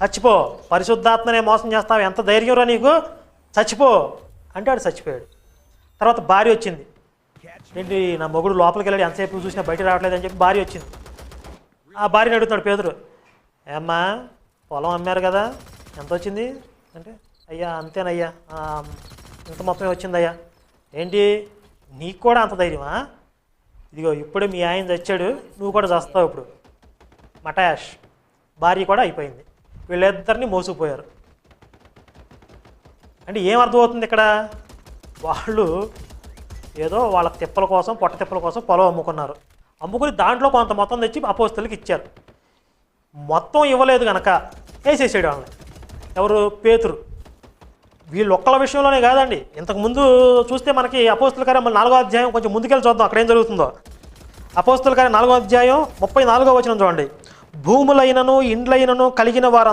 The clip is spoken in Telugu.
చచ్చిపో పరిశుద్ధాత్మనే మోసం చేస్తావు ఎంత ధైర్యంరా నీకు? చచ్చిపో అంటే వాడు చచ్చిపోయాడు. తర్వాత భార్య వచ్చింది. ఏంటి నా మొగుడు లోపలికి వెళ్ళాడు ఎంతసేపు చూసినా బయట రావట్లేదు అని చెప్పి భార్య వచ్చింది. ఆ భార్యని అడుగుతున్నాడు పేదరు ఏమ్మా పొలం అమ్మారు కదా ఎంత వచ్చింది? అంటే అయ్యా అంతేనయ్యా ఇంత మొత్తమే వచ్చిందయ్యా. ఏంటి నీకు కూడా అంత ధైర్యమా? ఇదిగో ఇప్పుడు మీ ఆయన చచ్చాడు నువ్వు కూడా చస్తావు ఇప్పుడు. మటాష్ భార్య కూడా అయిపోయింది. వీళ్ళిద్దరిని మోసుకుపోయారు. అంటే ఏం అర్థమవుతుంది ఇక్కడ? వాళ్ళు ఏదో వాళ్ళ తిప్పల కోసం పొట్ట తిప్పల కోసం పొలం అమ్ముకున్నారు. అమ్ముకుని దాంట్లో కొంత మొత్తం తెచ్చి అపోస్తులకి ఇచ్చారు. మొత్తం ఇవ్వలేదు కనుక వేసేసాడు వాళ్ళని. ఎవరు? పేతురు. వీళ్ళు ఒక్కల విషయంలోనే కాదండి. ఇంతకుముందు చూస్తే మనకి అపోస్తుల కార్యం నాలుగో అధ్యాయం కొంచెం ముందుకెళ్ళి చూద్దాం అక్కడ ఏం జరుగుతుందో. అపోస్తుల కార్యం నాలుగో అధ్యాయం ముప్పై నాలుగో వచ్చిన చూడండి. భూములైనను ఇండ్లైనను కలిగిన వారందరూ